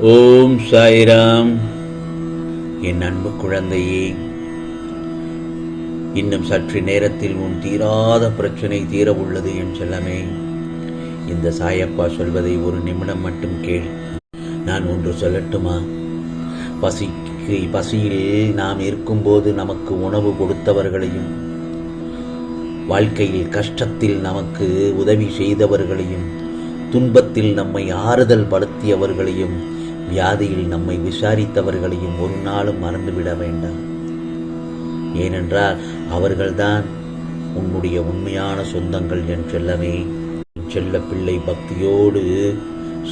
ஓம் சாய்ராம். என் அன்பு குழந்தையே இன்னும் சற்று நேரத்தில் உன் தீராத பிரச்சனை தீர உள்ளது என் செல்லமே. இந்த சாயப்பா சொல்வதை ஒரு நிமிடம் மட்டும் கேள். நான் ஒன்று சொல்லட்டுமா? பசிக்கு பசியில் நாம் இருக்கும்போது நமக்கு உணவு கொடுத்தவர்களையும் வாழ்க்கையில் கஷ்டத்தில் நமக்கு உதவி செய்தவர்களையும் துன்பத்தில் நம்மை ஆறுதல் படுத்தியவர்களையும் வியாதியில் நம்மை விசாரித்தவர்களையும் ஒரு நாளும் மறந்துவிட வேண்டாம். ஏனென்றால் அவர்கள்தான் உன்னுடைய உண்மையான சொந்தங்கள் என் செல்லமே. என் செல்ல பிள்ளை பக்தியோடு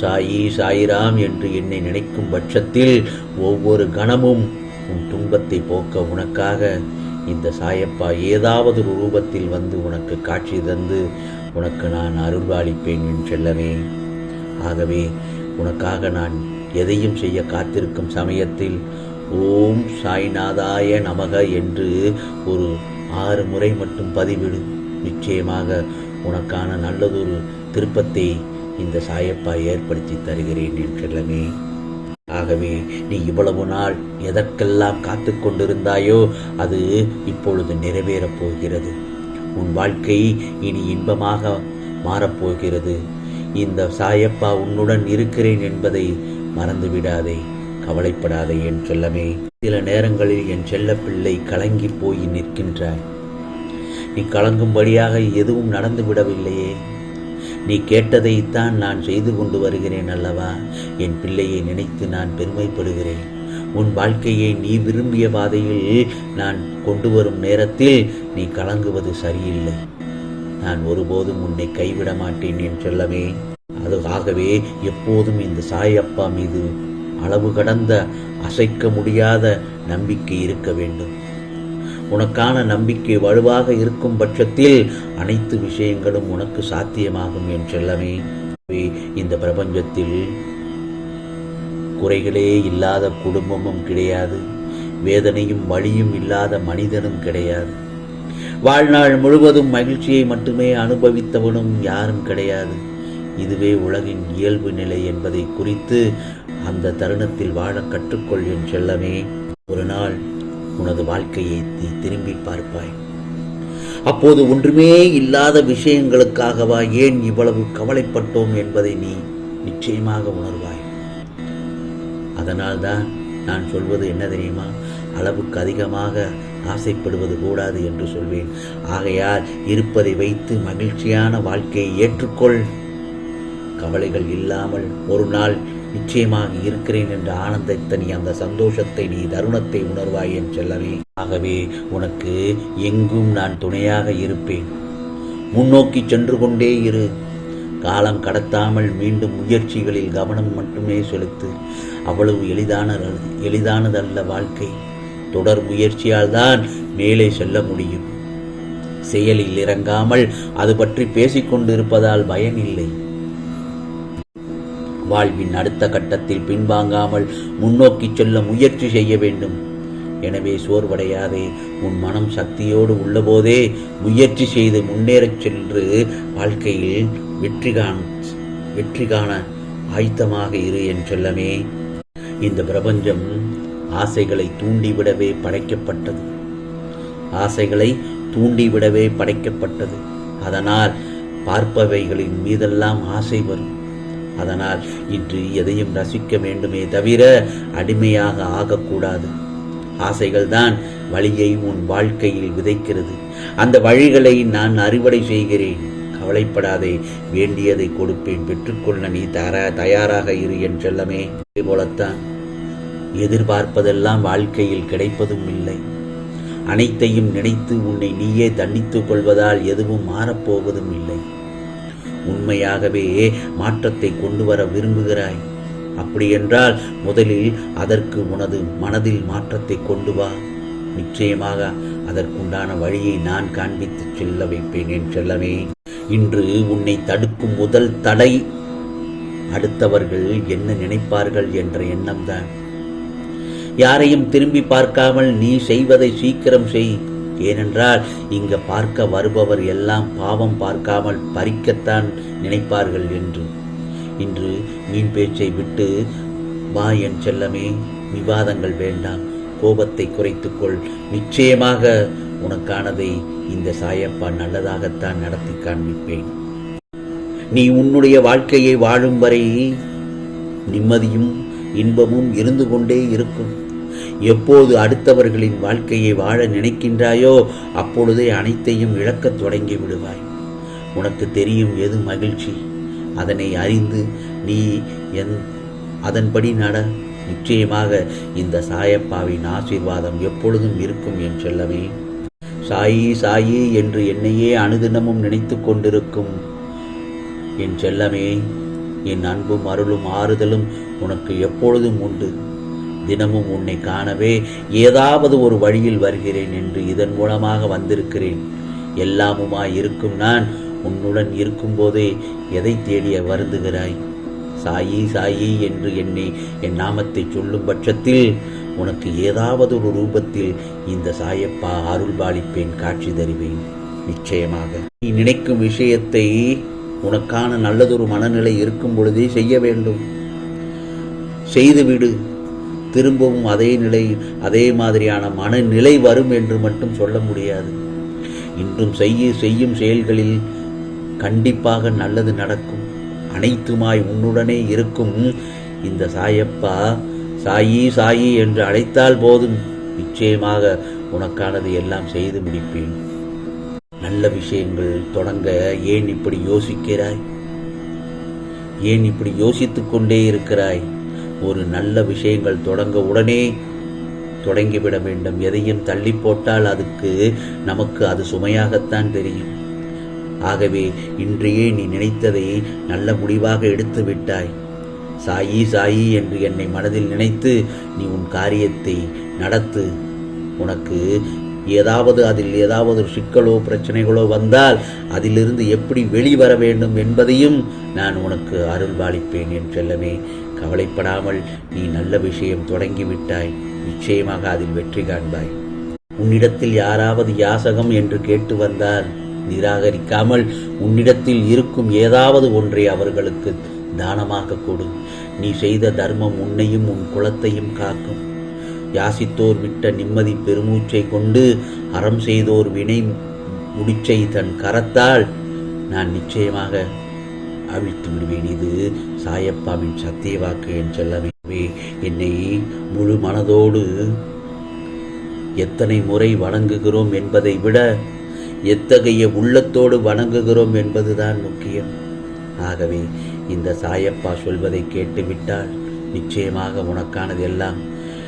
சாயி சாயிராம் என்று என்னை நினைக்கும் பட்சத்தில் ஒவ்வொரு கணமும் உன் துன்பத்தை போக்க உனக்காக இந்த சாயப்பா ஏதாவது ஒரு ரூபத்தில் வந்து உனக்கு காட்சி தந்து உனக்கு நான் அருள்வாளிப்பேன் என் செல்லமே. ஆகவே உனக்காக நான் எதையும் செய்ய காத்திருக்கும் சமயத்தில் ஓம் சாய்நாதாய நமக என்று ஒரு ஆறு முறை மட்டும் பதிவிடு. நிச்சயமாக உனக்கான நல்லதொரு திருப்பத்தை இந்த சாயப்பா ஏற்படுத்தி தருகிறேன் என்றமே ஆகவே நீ இவ்வளவு நாள் எதற்கெல்லாம் காத்து கொண்டிருந்தாயோ அது இப்பொழுது நிறைவேறப் போகிறது. உன் வாழ்க்கை இனி இன்பமாக மாறப்போகிறது இந்த சாயப்பா உன்னுடன் இருக்கிறேன் என்பதை மறந்து விடாதே கவலைப்படாதே என் செல்லமே. சில நேரங்களில் என் செல்ல பிள்ளை கலங்கி போய் நிற்கின்றாய். நீ கலங்கும்படியாக எதுவும் நடந்து விடவில்லையே. நீ கேட்டதைத்தான் நான் செய்து கொண்டு வருகிறேன் அல்லவா? என் பிள்ளையை நினைத்து நான் பெருமைப்படுகிறேன். உன் வாழ்க்கையை நீ விரும்பிய பாதையில் நான் கொண்டு வரும் நேரத்தில் நீ கலங்குவது சரியில்லை. நான் ஒருபோதும் உன்னை கைவிட மாட்டேன் என் சொல்லவே அது ஆகவே எப்போதும் இந்த சாயப்பா மீது அளவு கடந்த அசைக்க முடியாத நம்பிக்கை இருக்க வேண்டும். உனக்கான நம்பிக்கை வலுவாக இருக்கும் பட்சத்தில் அனைத்து விஷயங்களும் உனக்கு சாத்தியமாகும் என்றெல்லாமே இந்த பிரபஞ்சத்தில் குறைகளே இல்லாத குடும்பமும் கிடையாது. வேதனையும் வழியும் இல்லாத மனிதனும் கிடையாது. வாழ்நாள் முழுவதும் மகிழ்ச்சியை மட்டுமே அனுபவித்தவனும் யாரும் கிடையாது. இதுவே உலகின் இயல்பு நிலை என்பதை குறித்து அந்த தருணத்தில் வாழ கற்றுக்கொள் என் செல்லமே. ஒரு நாள் உனது வாழ்க்கையை நீ திரும்பி பார்ப்பாய். அப்போது ஒன்றுமே இல்லாத விஷயங்களுக்காகவா ஏன் இவ்வளவு கவலைப்பட்டோம் என்பதை நீ நிச்சயமாக உணர்வாய். அதனால்தான் நான் சொல்வது என்ன தெரியுமா? அளவுக்கு அதிகமாக ஆசைப்படுவது கூடாது என்று சொல்வேன். ஆகையால் இருப்பதை வைத்து மகிழ்ச்சியான வாழ்க்கையை ஏற்றுக்கொள். கவலைகள் இல்லாமல் ஒரு நாள் நிச்சயமாக இருக்கிறேன் என்ற ஆனந்தத்தை நீ அந்த சந்தோஷத்தை நீ தருணத்தை உணர்வாய் என் செல்லவே ஆகவே உனக்கு எங்கும் நான் துணையாக இருப்பேன். முன்னோக்கி சென்று கொண்டே இரு. காலம் கடத்தாமல் மீண்டும் முயற்சிகளில் கவனம் மட்டுமே செலுத்து. அவ்வளவு எளிதான எளிதானதல்ல வாழ்க்கை. தொடர் முயற்சியால் தான் மேலே செல்ல முடியும். செயலில் இறங்காமல் அது பற்றி பேசிக்கொண்டிருப்பதால் பயன் இல்லை வாழ்வின் அடுத்த கட்டத்தில் பின்வாங்காமல் முன்னோக்கி செல்ல முயற்சி செய்ய வேண்டும். எனவே சோர்வடையாதே உன் மனம் சக்தியோடு உள்ளபோதே முயற்சி செய்து முன்னேறச் சென்று வாழ்க்கையில் வெற்றி காண் வெற்றி காண ஆயத்தமாக இரு என் செல்லமே. இந்த பிரபஞ்சம் ஆசைகளை தூண்டிவிடவே படைக்கப்பட்டது. ஆசைகளை தூண்டிவிடவே படைக்கப்பட்டது. அதனால் பார்ப்பவைகளின் மீதெல்லாம் ஆசை வரும். அதனால் இன்று எதையும் ரசிக்க வேண்டுமே தவிர அடிமையாக ஆகக்கூடாது. ஆசைகள்தான் வழியை உன் வாழ்க்கையில் விதைக்கிறது. அந்த வழிகளை நான் அறுவடை செய்கிறேன். கவலைப்படாதே வேண்டியதை கொடுப்பேன். பெற்றுக்கொள்ள நீ தர தயாராக இரு என் செல்லமே. போலத்தான் எதிர்பார்ப்பதெல்லாம் வாழ்க்கையில் கிடைப்பதும் இல்லை. அனைத்தையும் நினைத்து உன்னை நீயே தண்டித்துக் கொள்வதால் எதுவும் மாறப்போவதும் இல்லை. உண்மையாகவே மாற்றத்தை கொண்டு வர விரும்புகிறாய். அப்படியென்றால் முதலில் அதற்கு உனது மனதில் மாற்றத்தை கொண்டு வா. நிச்சயமாக அதற்குண்டான வழியை நான் காண்பித்து செல்ல வைப்பேன் என் செல்லமே. இன்று உன்னை தடுக்கும் முதல் தடை அடுத்தவர்கள் என்ன நினைப்பார்கள் என்ற எண்ணம்தான். யாரையும் திரும்பி பார்க்காமல் நீ செய்வதை சீக்கிரம் செய். ஏனென்றால் இங்க பார்க்க வருபவர் எல்லாம் பாவம் பார்க்காமல் பறிக்கத்தான் நினைப்பார்கள் என்று. இன்று மீன் பேச்சை விட்டு வா என் செல்லமே விவாதங்கள் வேண்டாம். கோபத்தை குறைத்துக்கொள். நிச்சயமாக உனக்கானதை இந்த சாயப்பா நல்லதாகத்தான் நடத்தி காண்பிப்பேன். நீ உன்னுடைய வாழ்க்கையை வாழும் வரை நிம்மதியும் இன்பமும் இருந்து கொண்டே இருக்கும். எப்போது அடுத்தவர்களின் வாழ்க்கையை வாழ நினைக்கின்றாயோ அப்பொழுதே அனைத்தையும் இழக்கத் தொடங்கி விடுவாய். உனக்கு தெரியும் எது மகிழ்ச்சி? அதனை அறிந்து நீ என் அதன்படி நட. நிச்சயமாக இந்த சாயப்பாவின் ஆசீர்வாதம் எப்பொழுதும் இருக்கும் என் செல்லமே. சாயி சாயி என்று என்னையே அனுதினமும் நினைத்து கொண்டிருக்கும் என் செல்லமே என் அன்பும் அருளும் ஆறுதலும் உனக்கு எப்பொழுதும் உண்டு. தினமும் உன்னை காணவே ஏதாவது ஒரு வழியில் வருகிறேன் என்று இதன் மூலமாக வந்திருக்கிறேன். எல்லாமுமாய் இருக்கும் நான் உன்னுடன் இருக்கும்போதே எதை தேடிய வருந்துகிறாய்? சாயி சாயி என்று என்னை என் நாமத்தை சொல்லும் பட்சத்தில் உனக்கு ஏதாவது ஒரு ரூபத்தில் இந்த சாயப்பா அருள் பாலிப்பேன் காட்சி தருவேன். நிச்சயமாக. நீ நினைக்கும் விஷயத்தை உனக்கான நல்லதொரு மனநிலை இருக்கும் பொழுதே செய்ய வேண்டும். செய்துவிடு. திரும்பவும் அதே நிலை அதே மாதிரியான மனநிலை வரும் என்று மட்டும் சொல்ல முடியாது. இன்றும் செய்ய செய்யும் செயல்களில் கண்டிப்பாக நல்லது நடக்கும். அனைத்துமாய் உன்னுடனே இருக்கும் இந்த சாயப்பா சாயி சாயி என்று அழைத்தால் போதும். நிச்சயமாக உனக்கானது எல்லாம் செய்து முடிப்பேன். நல்ல விஷயங்கள் தொடங்க ஏன் இப்படி யோசிக்கிறாய்? ஏன் இப்படி யோசித்துக் கொண்டே இருக்கிறாய்? ஒரு நல்ல விஷயங்கள் தொடங்க உடனே தொடங்கிவிட வேண்டும். எதையும் தள்ளி போட்டால் அதுக்கு நமக்கு அது சுமையாகத்தான் தெரியும். ஆகவே இன்றையே நீ நினைத்ததை நல்ல முடிவாக எடுத்து விட்டாய். சாயி சாயி என்று என்னை மனதில் நினைத்து நீ உன் காரியத்தை நடத்து. உனக்கு ஏதாவது அதில் ஏதாவது சிக்கலோ பிரச்சனைகளோ வந்தால் அதிலிருந்து எப்படி வெளிவர வேண்டும் என்பதையும் நான் உனக்கு அருள்வாளிப்பேன் என் செல்லமே. கவலைப்படாமல் நீ நல்ல விஷயம் தொடங்கிவிட்டாய். நிச்சயமாக அதில் வெற்றி காண்பாய். உன்னிடத்தில் யாராவது யாசகம் என்று கேட்டு வந்தால் நிராகரிக்காமல் உன்னிடத்தில் இருக்கும் ஏதாவது ஒன்றை அவர்களுக்கு தானமாக கொடு. நீ செய்த தர்மம் உன்னையும் உன் குலத்தையும் காக்கும். யாசித்தோர் விட்ட நிம்மதி பெருமூச்சை கொண்டு அறம் செய்தோர் வினை முடிச்சை தன் கரத்தால் நான் நிச்சயமாக அவிழ்த்து விடுவேன். இது சாயப்பாவின் சத்திய வாக்கு என் செல்லவே என்னை முழு மனதோடு எத்தனை முறை வணங்குகிறோம் என்பதை விட எத்தகைய உள்ளத்தோடு வணங்குகிறோம் என்பதுதான் முக்கியம். ஆகவே இந்த சாயப்பா சொல்வதை கேட்டுவிட்டால் நிச்சயமாக உனக்கானது எல்லாம்